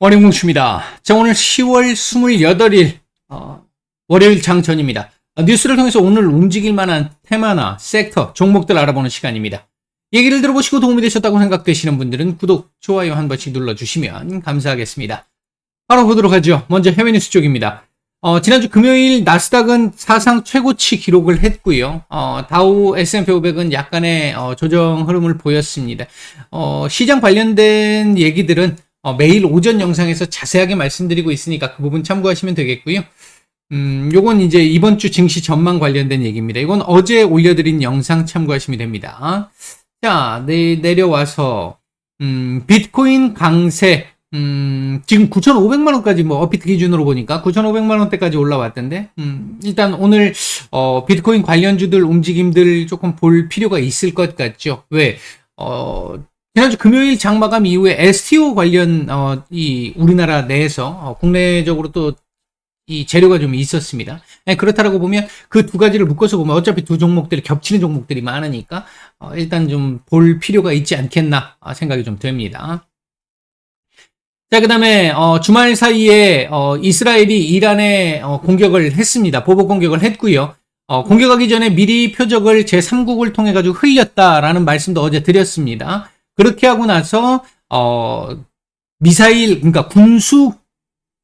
월요일뭉칩니다. 자, 오늘 10월 28일, 어, 월요일 장전입니다. 어, 뉴스를 통해서 오늘 움직일 만한 테마나 섹터, 종목들 알아보는 시간입니다. 얘기를 들어보시고 도움이 되셨다고 생각되시는 분들은 구독, 좋아요 한 번씩 눌러주시면 감사하겠습니다. 바로 보도록 하죠. 먼저 해외 뉴스 쪽입니다. 어, 지난주 금요일 나스닥은 사상 최고치 기록을 했고요. 어, 다우 S&P 500은 약간의 어, 조정 흐름을 보였습니다. 어, 시장 관련된 얘기들은 어, 매일 오전 영상에서 자세하게 말씀드리고 있으니까 그 부분 참고하시면 되겠고요. 음, 요건 이제 이번 주 증시 전망 관련된 얘기입니다. 이건 어제 올려드린 영상 참고하시면 됩니다. 자, 네, 내려와서, 음, 비트코인 강세, 음, 지금 9,500만 원까지 뭐 어피트 기준으로 보니까 9,500만 원대까지 올라왔던데, 음, 일단 오늘, 어, 비트코인 관련주들 움직임들 조금 볼 필요가 있을 것 같죠. 왜? 어, 지난주 금요일 장마감 이후에 STO 관련 어, 이 우리나라 내에서 어, 국내적으로 또 이 재료가 좀 있었습니다. 예, 그렇다라고 보면 그 두 가지를 묶어서 보면 어차피 두 종목들이 겹치는 종목들이 많으니까 어, 일단 좀 볼 필요가 있지 않겠나 아, 생각이 좀 듭니다. 자, 그 다음에, 어, 주말 사이에, 어, 이스라엘이 이란에, 어, 공격을 했습니다. 보복 공격을 했고요. 어, 공격하기 전에 미리 표적을 제3국을 통해 가지고 흘렸다라는 말씀도 어제 드렸습니다. 그렇게 하고 나서, 어, 미사일, 그러니까 군수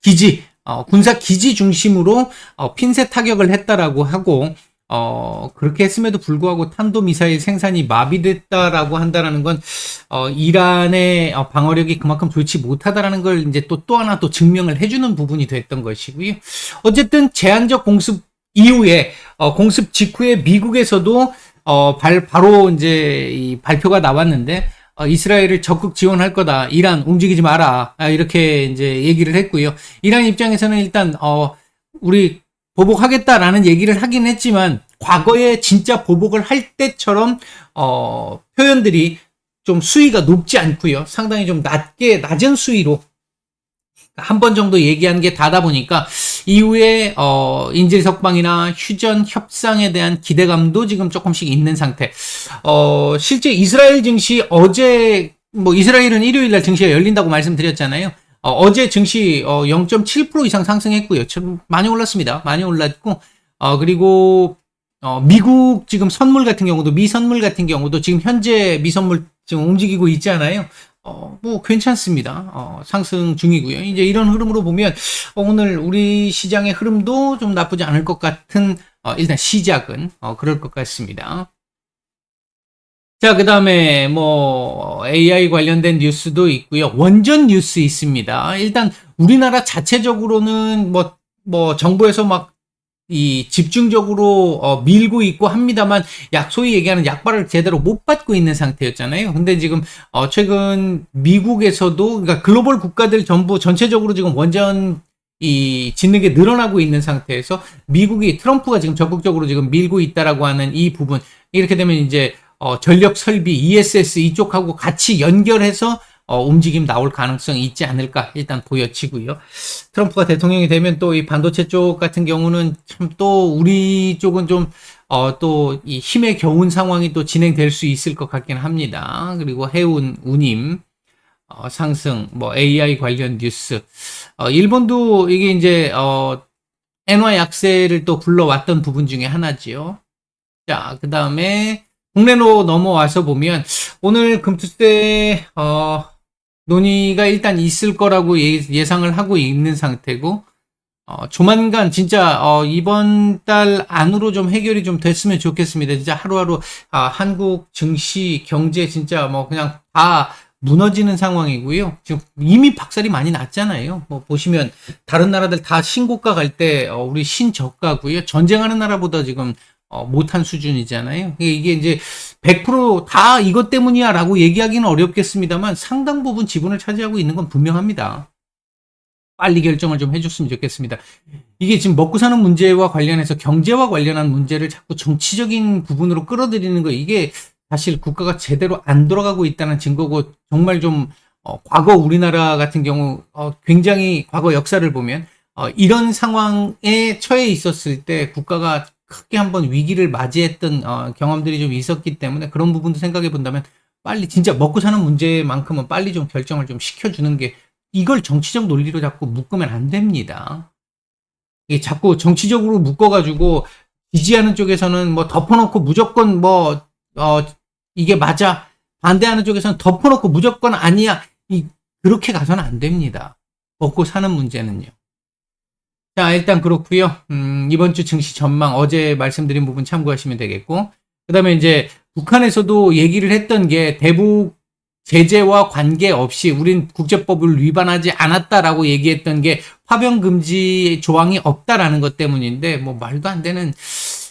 기지, 어, 군사 기지 중심으로, 어, 핀셋 타격을 했다라고 하고, 어, 그렇게 했음에도 불구하고 탄도 미사일 생산이 마비됐다라고 한다라는 건, 어, 이란의 어, 방어력이 그만큼 좋지 못하다라는 걸 이제 또, 또 하나 또 증명을 해주는 부분이 됐던 것이고요. 어쨌든 제한적 공습 이후에, 어, 공습 직후에 미국에서도, 어, 발, 바로 이제 이 발표가 나왔는데, 어, 이스라엘을 적극 지원할 거다. 이란 움직이지 마라. 아, 이렇게 이제 얘기를 했고요. 이란 입장에서는 일단, 어, 우리 보복하겠다라는 얘기를 하긴 했지만 과거에 진짜 보복을 할 때처럼 어, 표현들이 좀 수위가 높지 않고요. 상당히 좀 낮게 낮은 수위로 한 번 정도 얘기한 게 다다 보니까 이후에 어, 인질 석방이나 휴전 협상에 대한 기대감도 지금 조금씩 있는 상태. 어, 실제 이스라엘 증시 어제 뭐 이스라엘은 일요일 날 증시가 열린다고 말씀드렸잖아요. 어, 제 증시 어, 0.7% 이상 상승했고요. 좀 많이 올랐습니다. 많이 올랐고 어, 그리고 어, 미국 지금 선물 같은 경우도 미 선물 같은 경우도 지금 현재 미 선물 지금 움직이고 있잖아요. 어, 뭐 괜찮습니다. 어, 상승 중이고요. 이제 이런 흐름으로 보면 어, 오늘 우리 시장의 흐름도 좀 나쁘지 않을 것 같은 어, 일단 시작은 어, 그럴 것 같습니다. 자, 그 다음에 뭐 AI 관련된 뉴스도 있고요. 원전 뉴스 있습니다. 일단 우리나라 자체적으로는 뭐, 뭐 정부에서 막 이 집중적으로 어, 밀고 있고 합니다만 약 소위 얘기하는 약발을 제대로 못 받고 있는 상태였잖아요. 근데 지금 어, 최근 미국에서도 그러니까 글로벌 국가들 전부 전체적으로 지금 원전 이 짓는 게 늘어나고 있는 상태에서 미국이 트럼프가 지금 적극적으로 지금 밀고 있다라고 하는 이 부분 이렇게 되면 이제 어, 전력 설비 ESS 이쪽하고 같이 연결해서 어, 움직임 나올 가능성이 있지 않을까 일단 보여지고요. 트럼프가 대통령이 되면 또 이 반도체 쪽 같은 경우는 참 또 우리 쪽은 좀 어, 또 이 힘의 겨운 상황이 또 진행될 수 있을 것 같긴 합니다. 그리고 해운 운임 어, 상승, 뭐 AI 관련 뉴스, 어, 일본도 이게 이제 어, 엔화 약세를 또 불러왔던 부분 중에 하나지요. 자, 그 다음에 국내로 넘어와서 보면 오늘 금투세 어, 논의가 일단 있을 거라고 예, 상을 하고 있는 상태고 어, 조만간 진짜 어, 이번 달 안으로 좀 해결이 좀 됐으면 좋겠습니다. 진짜 하루하루 아, 한국 증시 경제 진짜 뭐 그냥 다 무너지는 상황이고요. 지금 이미 박살이 많이 났잖아요. 뭐 보시면 다른 나라들 다 신고가 갈때 어, 우리 신저가고요. 전쟁하는 나라보다 지금 어, 못한 수준이잖아요. 이게 이제 100%다 이것 때문이야 라고 얘기하기는 어렵겠습니다만 상당 부분 지분을 차지하고 있는 건 분명합니다. 빨리 결정을 좀 해줬으면 좋겠습니다. 이게 지금 먹고 사는 문제와 관련해서 경제와 관련한 문제를 자꾸 정치적인 부분으로 끌어들이는 거 이게 사실 국가가 제대로 안 돌아가고 있다는 증거고 정말 좀 어, 과거 우리나라 같은 경우 어, 굉장히 과거 역사를 보면 어, 이런 상황에 처해 있었을 때 국가가 크게 한번 위기를 맞이했던 어, 경험들이 좀 있었기 때문에 그런 부분도 생각해 본다면 빨리 진짜 먹고 사는 문제만큼은 빨리 좀 결정을 좀 시켜주는 게 이걸 정치적 논리로 자꾸 묶으면 안 됩니다. 이게 자꾸 정치적으로 묶어가지고 지지하는 쪽에서는 뭐 덮어놓고 무조건 뭐, 어, 이게 맞아. 반대하는 쪽에서는 덮어놓고 무조건 아니야. 이, 그렇게 가서는 안 됩니다. 먹고 사는 문제는요. 자, 일단 그렇고요. 음, 이번 주 증시 전망 어제 말씀드린 부분 참고하시면 되겠고, 그 다음에 이제 북한에서도 얘기를 했던 게 대북 제재와 관계없이 우린 국제법을 위반하지 않았다라고 얘기했던 게 파병 금지 조항이 없다라는 것 때문인데 뭐 말도 안 되는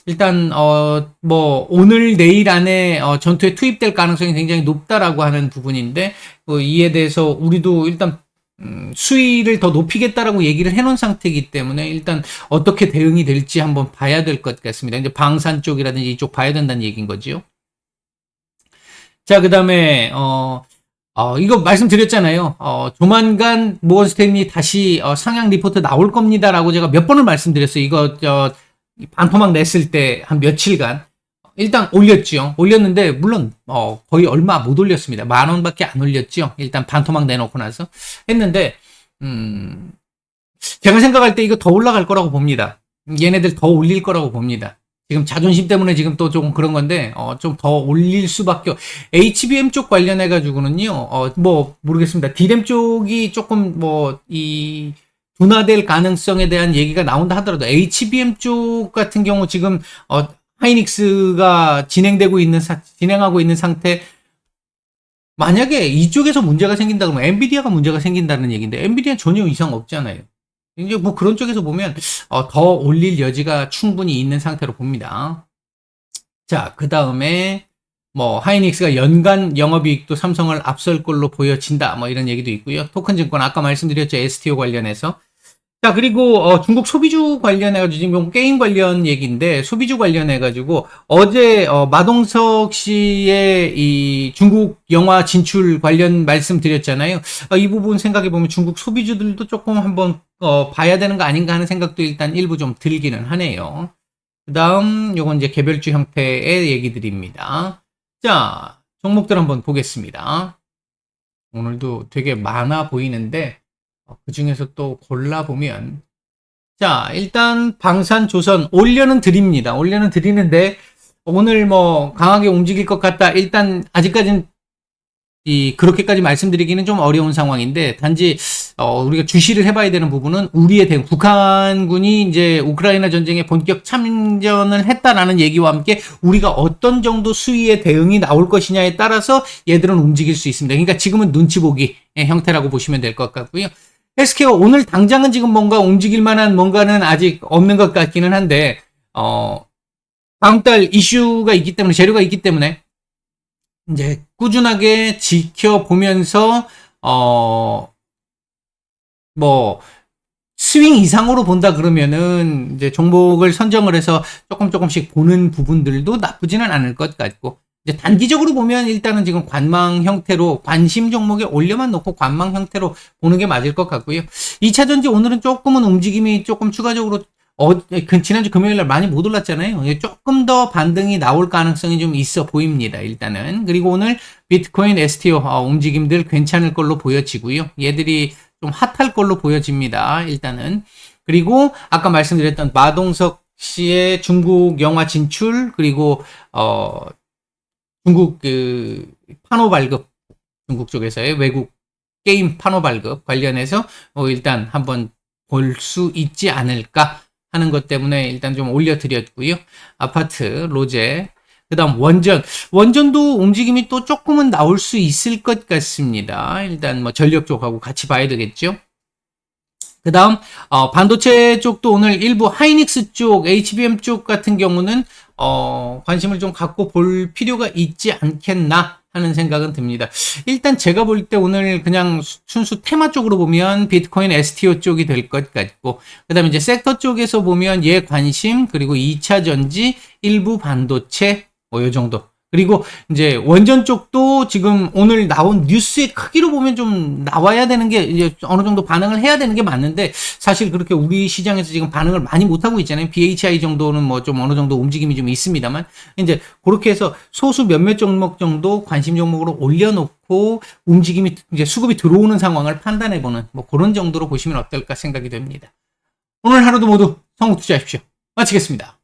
일단 어 뭐 오늘 내일 안에 어 전투에 투입될 가능성이 굉장히 높다라고 하는 부분인데 뭐 이에 대해서 우리도 일단 음, 수위를 더 높이겠다라고 얘기를 해놓은 상태이기 때문에 일단 어떻게 대응이 될지 한번 봐야 될 것 같습니다. 이제 방산 쪽이라든지 이쪽 봐야 된다는 얘기인 거지요. 자, 그 다음에, 어, 어, 이거 말씀드렸잖아요. 어, 조만간 모건 스탠리 다시 어, 상향 리포트 나올 겁니다라고 제가 몇 번을 말씀드렸어요. 이거, 저, 반토막 냈을 때 한 며칠간. 일단 올렸죠. 올렸는데, 물론, 어, 거의 얼마 못 올렸습니다. 만 원밖에 안 올렸죠. 일단 반토막 내놓고 나서. 했는데, 음, 제가 생각할 때 이거 더 올라갈 거라고 봅니다. 얘네들 더 올릴 거라고 봅니다. 지금 자존심 때문에 지금 또 조금 그런 건데 어, 좀 더 올릴 수밖에 HBM 쪽 관련해 가지고는요 어, 뭐 모르겠습니다 디램 쪽이 조금 뭐 이 둔화될 가능성에 대한 얘기가 나온다 하더라도 HBM 쪽 같은 경우 지금 어, 하이닉스가 진행되고 있는 사, 진행하고 있는 상태 만약에 이쪽에서 문제가 생긴다 그러면 엔비디아가 문제가 생긴다는 얘기인데 엔비디아 전혀 이상 없잖아요. 이제 뭐 그런 쪽에서 보면 어, 더 올릴 여지가 충분히 있는 상태로 봅니다. 자, 그 다음에 뭐 하이닉스가 연간 영업이익도 삼성을 앞설 걸로 보여진다. 뭐 이런 얘기도 있고요. 토큰 증권 아까 말씀드렸죠. STO 관련해서 자, 그리고 어, 중국 소비주 관련해가지고 지금 게임 관련 얘기인데 소비주 관련해가지고 어제 어, 마동석 씨의 이 중국 영화 진출 관련 말씀드렸잖아요. 어, 이 부분 생각해 보면 중국 소비주들도 조금 한번 어, 봐야 되는 거 아닌가 하는 생각도 일단 일부 좀 들기는 하네요. 그 다음 요건 이제 개별주 형태의 얘기들입니다. 자, 종목들 한번 보겠습니다. 오늘도 되게 많아 보이는데 어, 그 중에서 또 골라보면 자 일단 방산조선 올려는 드립니다. 올려는 드리는데 오늘 뭐 강하게 움직일 것 같다. 일단 아직까지는 이 그렇게까지 말씀드리기는 좀 어려운 상황인데 단지 어, 우리가 주시를 해봐야 되는 부분은 우리의 대응 북한군이 이제 우크라이나 전쟁에 본격 참전을 했다라는 얘기와 함께 우리가 어떤 정도 수위의 대응이 나올 것이냐에 따라서 얘들은 움직일 수 있습니다. 그러니까 지금은 눈치 보기 형태라고 보시면 될 것 같고요. SK가 오늘 당장은 지금 뭔가 움직일 만한 뭔가는 아직 없는 것 같기는 한데, 어, 다음 달 이슈가 있기 때문에, 재료가 있기 때문에, 이제 꾸준하게 지켜보면서, 어, 뭐, 스윙 이상으로 본다 그러면은, 이제 종목을 선정을 해서 조금 조금씩 보는 부분들도 나쁘지는 않을 것 같고, 이제 단기적으로 보면 일단은 지금 관망 형태로 관심 종목에 올려만 놓고 관망 형태로 보는 게 맞을 것 같고요. 2차 전지 오늘은 조금은 움직임이 조금 추가적으로 어, 그 지난주 금요일 날 많이 못 올랐잖아요. 조금 더 반등이 나올 가능성이 좀 있어 보입니다. 일단은. 그리고 오늘 비트코인 STO 어, 움직임들 괜찮을 걸로 보여지고요. 얘들이 좀 핫할 걸로 보여집니다. 일단은. 그리고 아까 말씀드렸던 마동석 씨의 중국 영화 진출 그리고 어 중국 그 판호 발급 중국 쪽에서의 외국 게임 판호 발급 관련해서 어 일단 한번 볼 수 있지 않을까 하는 것 때문에 일단 좀 올려드렸고요. 아파트, 로제, 그 다음 원전. 원전도 움직임이 또 조금은 나올 수 있을 것 같습니다. 일단 뭐 전력 쪽하고 같이 봐야 되겠죠. 그 다음, 어, 반도체 쪽도 오늘 일부 하이닉스 쪽, HBM 쪽 같은 경우는 어, 관심을 좀 갖고 볼 필요가 있지 않겠나 하는 생각은 듭니다. 일단 제가 볼 때 오늘 그냥 순수 테마 쪽으로 보면 비트코인 STO 쪽이 될 것 같고, 그 다음에 이제 섹터 쪽에서 보면 얘 관심, 그리고 2차 전지, 일부 반도체, 뭐 요 정도. 그리고 이제 원전 쪽도 지금 오늘 나온 뉴스의 크기로 보면 좀 나와야 되는 게 이제 어느 정도 반응을 해야 되는 게 맞는데 사실 그렇게 우리 시장에서 지금 반응을 많이 못 하고 있잖아요. BHI 정도는 뭐 좀 어느 정도 움직임이 좀 있습니다만 이제 그렇게 해서 소수 몇몇 종목 정도 관심 종목으로 올려놓고 움직임이 이제 수급이 들어오는 상황을 판단해 보는 뭐 그런 정도로 보시면 어떨까 생각이 됩니다. 오늘 하루도 모두 성공 투자하십시오. 마치겠습니다.